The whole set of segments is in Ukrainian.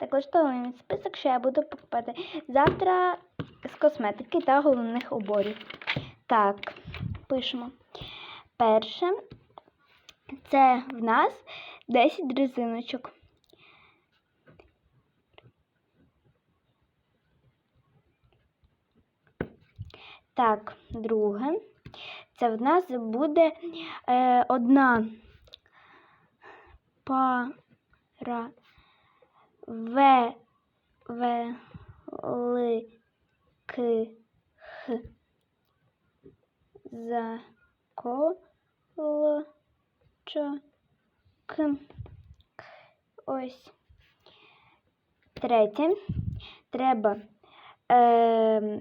Також того список, що я буду покупати завтра з косметики та головних уборів. Так, пишемо. Перше, це в нас 10 резиночок. Так, друге. Це в нас буде е, одна пара великих заколочок. Ось. Третє. Треба е,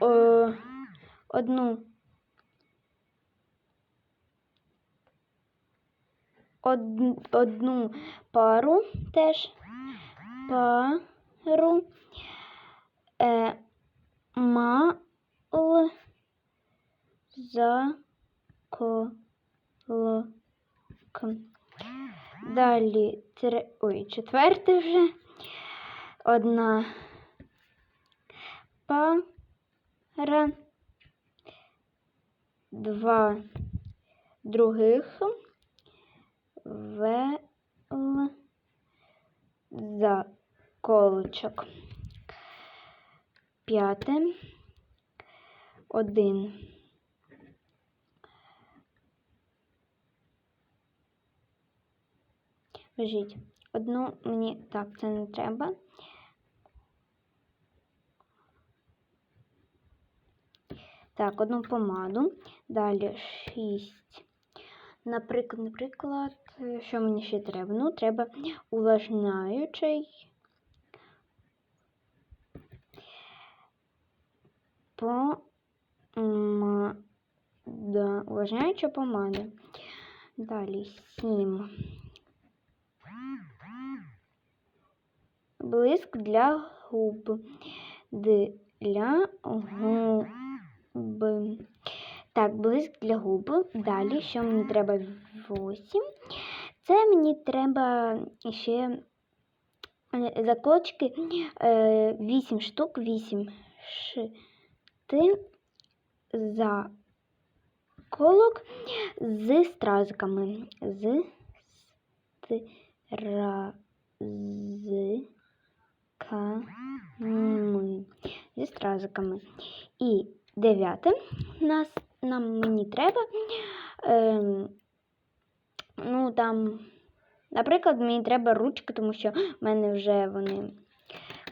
о, одну одну пару теж пару е, мал заколок. Далі тре... Ой, четверте вже. Одна пара. Два других вел заколочок. П'яте. Один. Лежіть. Одну мені так, це не треба. Так, одну помаду. Далі шість. Наприклад, наприклад, що мені ще треба? Ну, треба увлажняючий. Помада. Увлажняюча помада. Далі сім. Блиск для губ. Для губ. Так, блиск для губ. Далі, що мені треба 8. Це мені треба ще е, заколочки 8 штук, 8 шти заколок з стразиками. З стразиками. Зі стразиками. І дев'яте у нас нам мені треба. Е, ну там, наприклад, мені треба ручки, тому що в мене вже вони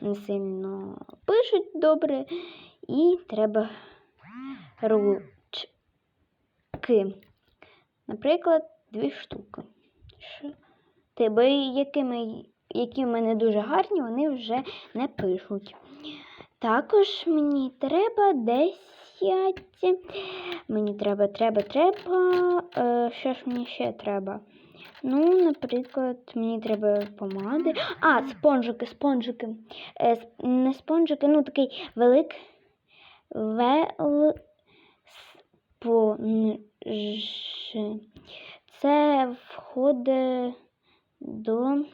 не сильно пишуть добре. І треба ручки. Наприклад, дві штуки. Ти, бо якими, які в мене дуже гарні, вони вже не пишуть. Також мені треба 10. Мені треба, треба, треба. Е, що ж мені ще треба? Ну, наприклад, мені треба помади. А, спонжики, спонжики. Е, не спонжики, ну такий велик. Вел спонж. Це входить до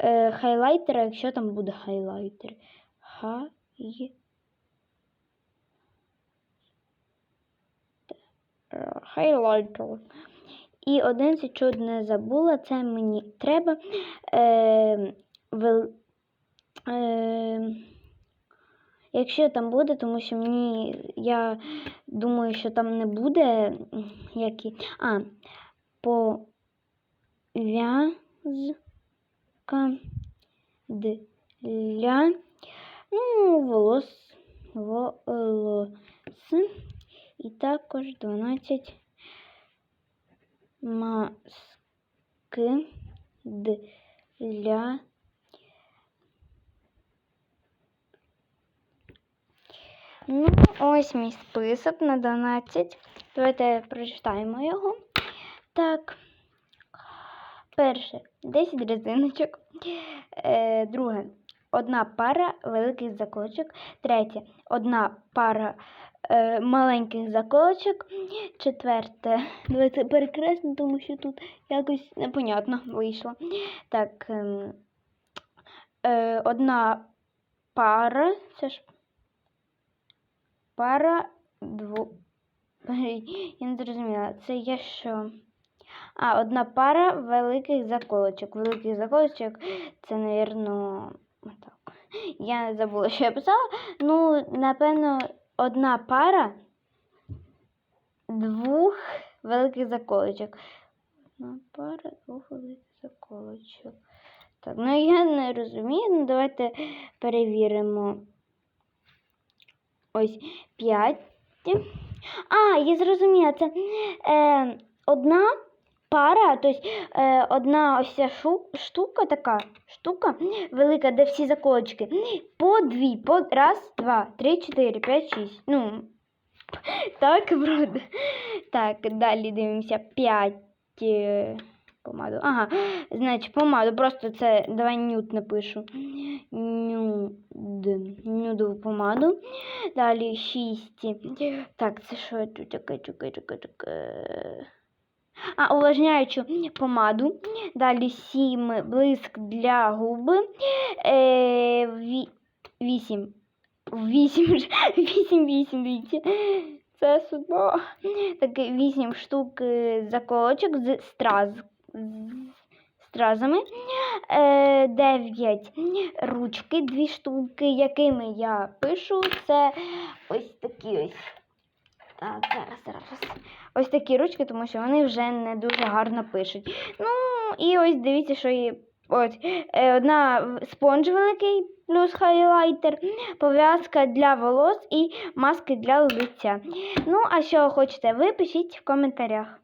е, хайлайтера, якщо там буде хайлайтер. Хай. Е, Хайлайтер. І один це чудо не забула, це мені треба. Е, вел, е, якщо там буде, тому що мені я думаю, що там не буде які. А, пов'язка для ну, волос, волос. І також 12 маски для Ну, ось мій список на 12. Давайте прочитаємо його. Так. Перше 10 резиночок. Е, друге одна пара великих заколочок. Третє одна пара е, маленьких заколочок. Четверте. Давайте перекреслю, тому що тут якось непонятно вийшло. Так. ем, е, одна пара. Це ж пара дву. Я не зрозуміла. Це є що? А, одна пара великих заколочок. Великих заколочок це, навірно, отак. Я забула, що я писала. Ну, напевно, одна пара двох великих заколочок. Одна пара двох великих заколочок. Так, ну я не розумію. Ну, давайте перевіримо. Ось 5. А, я зрозуміла, це е, одна пара, тобто е, одна ось ця штука така, штука велика, де всі заколочки. По дві, по раз, два, три, чотири, п'ять, шість. Ну, так, правда. Так, далі дивимося. П'ять. е, Помаду. Ага, значить, помаду. Просто це давай нюд напишу. Нюд. Нюдову помаду. Далі шість. Так, це що тут таке, таке, таке, таке. А, увлажняючу помаду. Далі сім блиск для губи. Е, ві, вісім. Вісім, ж- вісім, вісім, дивіться. Це судьба. Так, вісім штук е, заколочок з страз. Стразами. Е, дев'ять ручки, дві штуки, якими я пишу. Це ось такі ось. Так, зараз, зараз. Ось такі ручки, тому що вони вже не дуже гарно пишуть. Ну, і ось дивіться, що є. От, е, одна спонж великий плюс хайлайтер, пов'язка для волос і маски для лиця. Ну, а що хочете, ви пишіть в коментарях.